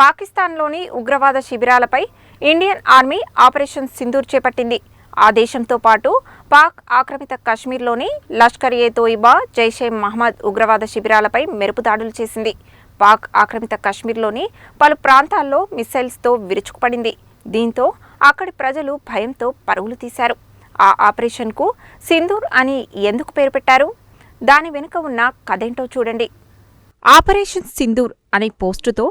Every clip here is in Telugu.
పాకిస్తాన్లోని ఉగ్రవాద శిబిరాలపై ఇండియన్ ఆర్మీ ఆపరేషన్ సింధూర్ చేపట్టింది. ఆ దేశంతో పాటు పాక్ ఆక్రమిత కశ్మీర్లోని లష్కర్ ఏ తోయిబా జైషే మహమ్మద్ ఉగ్రవాద శిబిరాలపై మెరుపు దాడులు చేసింది. పాక్ ఆక్రమిత కశ్మీర్లోని పలు ప్రాంతాల్లో మిసైల్స్తో విరుచుకుపడింది. దీంతో అక్కడి ప్రజలు భయంతో పరుగులు తీశారు. ఆ ఆపరేషన్కు సింధూర్ అని ఎందుకు పేరు పెట్టారు? దాని వెనుక ఉన్న కథేంటో చూడండి. ఆపరేషన్ సింధూర్ అనే పోస్టుతో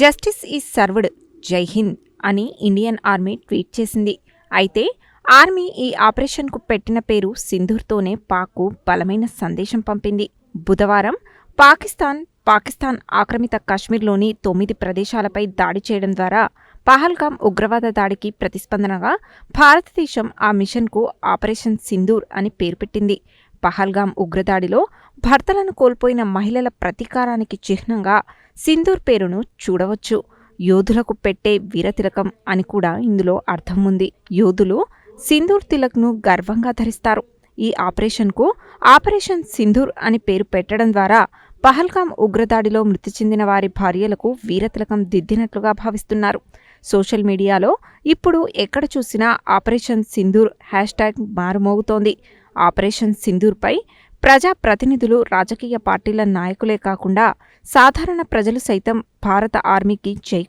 జస్టిస్ ఈజ్ సర్వ్డ్ జై హింద్ అని ఇండియన్ ఆర్మీ ట్వీట్ చేసింది. అయితే ఆర్మీ ఈ ఆపరేషన్కు పెట్టిన పేరు సింధూర్తోనే పాక్కు బలమైన సందేశం పంపింది. బుధవారం పాకిస్తాన్ పాకిస్తాన్ ఆక్రమిత కాశ్మీర్లోని తొమ్మిది ప్రదేశాలపై దాడి చేయడం ద్వారా పహల్గామ్ ఉగ్రవాద దాడికి ప్రతిస్పందనగా భారతదేశం ఆ మిషన్కు ఆపరేషన్ సింధూర్ అని పేరు పెట్టింది. పహల్గాం ఉగ్రదాడిలో భర్తలను కోల్పోయిన మహిళల ప్రతీకారానికి చిహ్నంగా సింధూర్ పేరును చూడవచ్చు. యోధులకు పెట్టే వీరతిలకం అని కూడా ఇందులో అర్థం ఉంది. యోధులు సింధూర్ తిలక్ను గర్వంగా ధరిస్తారు. ఈ ఆపరేషన్కు ఆపరేషన్ సింధూర్ అని పేరు పెట్టడం ద్వారా పహల్గాం ఉగ్రదాడిలో మృతి చెందిన వారి భార్యలకు వీరతిలకం దిద్దినట్లుగా భావిస్తున్నారు. సోషల్ మీడియాలో ఇప్పుడు ఎక్కడ చూసినా ఆపరేషన్ సింధూర్ హ్యాష్ ట్యాగ్ మారుమోగుతోంది. ఆపరేషన్ సింధూర్పై ప్రజా ప్రతినిధులు రాజకీయ పార్టీల నాయకులే కాకుండా సాధారణ ప్రజలు సైతం భారత ఆర్మీకి చేయి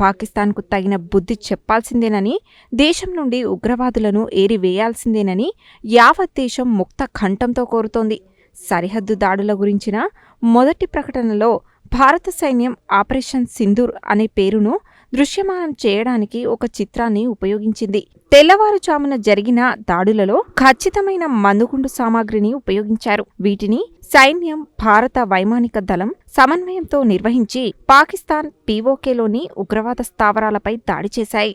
పాకిస్తాన్కు తగిన బుద్ధి చెప్పాల్సిందేనని దేశం నుండి ఉగ్రవాదులను ఏరివేయాల్సిందేనని యావత్ దేశం ముక్త కంఠంతో కోరుతోంది. సరిహద్దు దాడుల గురించిన మొదటి ప్రకటనలో భారత సైన్యం ఆపరేషన్ సింధూర్ అనే పేరును దృశ్యమానం చేయడానికి ఒక చిత్రాన్ని ఉపయోగించింది. తెల్లవారుజామున జరిగిన దాడులలో ఖచ్చితమైన మందుగుండు సామాగ్రిని ఉపయోగించారు. వీటిని సైన్యం భారత వైమానిక దళం సమన్వయంతో నిర్వహించి పాకిస్తాన్ పీఓకేలోని ఉగ్రవాద స్థావరాలపై దాడి చేశాయి.